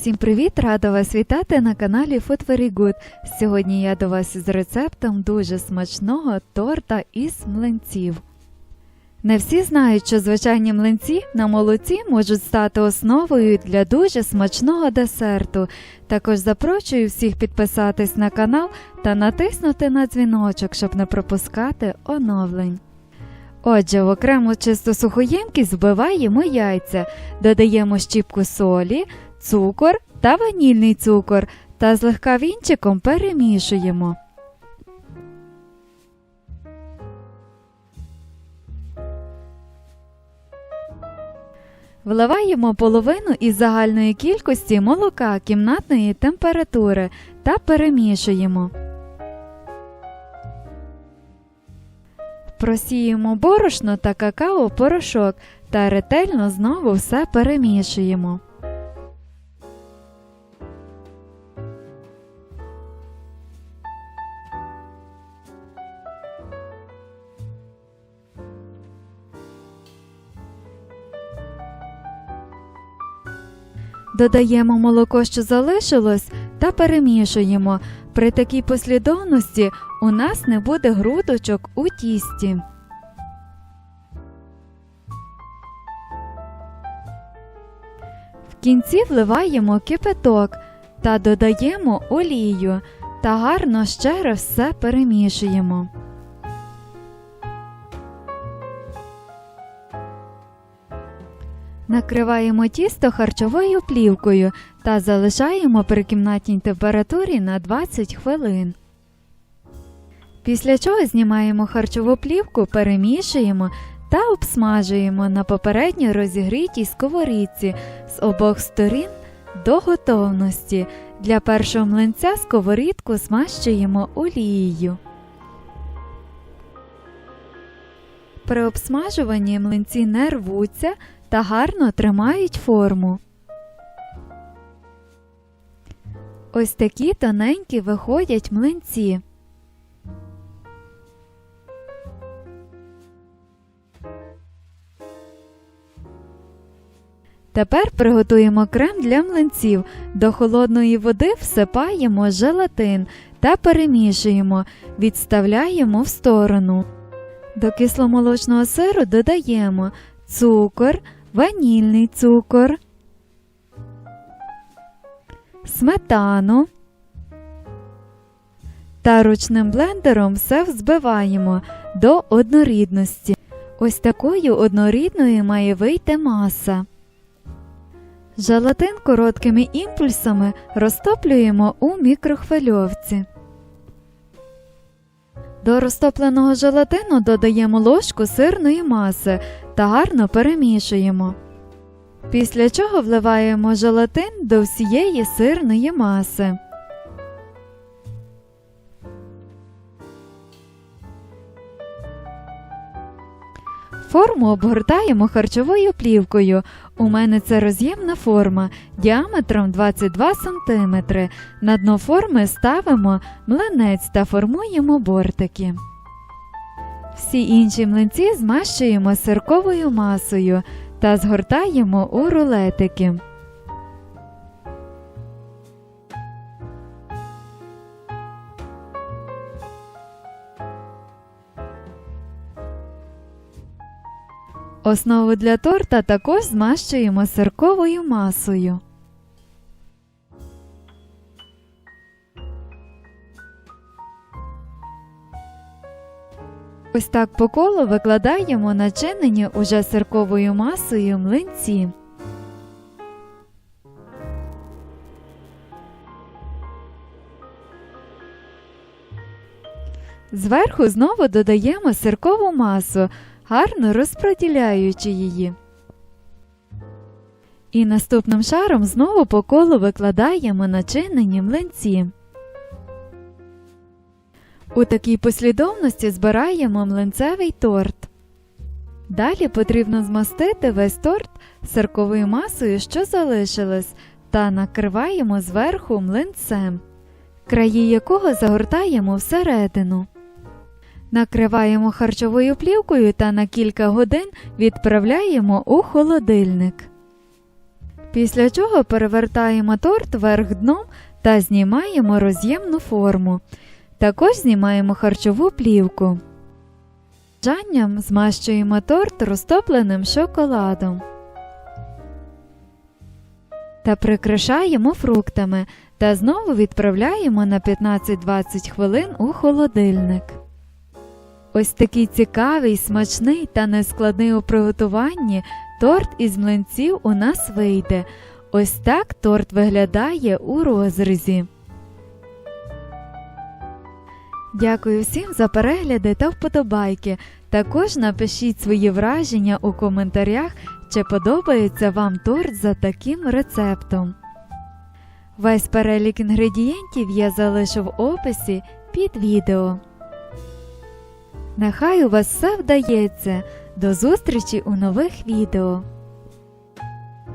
Всім привіт! Рада вас вітати на каналі Food Very Good. Сьогодні я до вас з рецептом дуже смачного торта із млинців. Не всі знають, що звичайні млинці на молоці можуть стати основою для дуже смачного десерту. Також запрошую всіх підписатись на канал та натиснути на дзвіночок, щоб не пропускати оновлень. Отже, в окрему чисту сухоємкість вбиваємо яйця, додаємо щіпку солі, цукор та ванільний цукор та злегка вінчиком перемішуємо. Вливаємо половину із загальної кількості молока кімнатної температури та перемішуємо. Просіємо борошно та какао-порошок та ретельно знову все перемішуємо. Додаємо молоко, що залишилось, та перемішуємо. При такій послідовності у нас не буде грудочок у тісті. В кінці вливаємо кипяток та додаємо олію та гарно ще раз все перемішуємо. Накриваємо тісто харчовою плівкою та залишаємо при кімнатній температурі на 20 хвилин. Після чого знімаємо харчову плівку, перемішуємо та обсмажуємо на попередньо розігрітій сковорідці з обох сторін до готовності. Для першого млинця сковорідку змащуємо олією. При обсмажуванні млинці не рвуться та гарно тримають форму. Ось такі тоненькі виходять млинці. Тепер приготуємо крем для млинців. До холодної води всипаємо желатин та перемішуємо, відставляємо в сторону. До кисломолочного сиру додаємо цукор, ванільний цукор, сметану та ручним блендером все взбиваємо до однорідності. Ось такою однорідною має вийти маса. Желатин короткими імпульсами розтоплюємо у мікрохвильовці. До розтопленого желатину додаємо ложку сирної маси та гарно перемішуємо. Після чого вливаємо желатин до всієї сирної маси. Форму обгортаємо харчовою плівкою. У мене це роз'ємна форма діаметром 22 см. На дно форми ставимо млинець та формуємо бортики. Всі інші млинці змащуємо сирковою масою та згортаємо у рулетики. Основу для торта також змащуємо сирковою масою. Ось так по колу викладаємо начинені уже сирковою масою млинці. Зверху знову додаємо сиркову масу, гарно розподіляючи її. І наступним шаром знову по колу викладаємо начинені млинці. У такій послідовності збираємо млинцевий торт. Далі потрібно змастити весь торт сирковою масою, що залишилось, та накриваємо зверху млинцем, краї якого загортаємо всередину. Накриваємо харчовою плівкою та на кілька годин відправляємо у холодильник. Після чого перевертаємо торт вверх дном та знімаємо роз'ємну форму. Також знімаємо харчову плівку. Бажанням змащуємо торт розтопленим шоколадом та прикрашаємо фруктами та знову відправляємо на 15-20 хвилин у холодильник. Ось такий цікавий, смачний та нескладний у приготуванні торт із млинців у нас вийде. Ось так торт виглядає у розрізі. Дякую всім за перегляди та вподобайки. Також напишіть свої враження у коментарях, чи подобається вам торт за таким рецептом. Весь перелік інгредієнтів я залишу в описі під відео. Нехай у вас все вдається. До зустрічі у нових відео!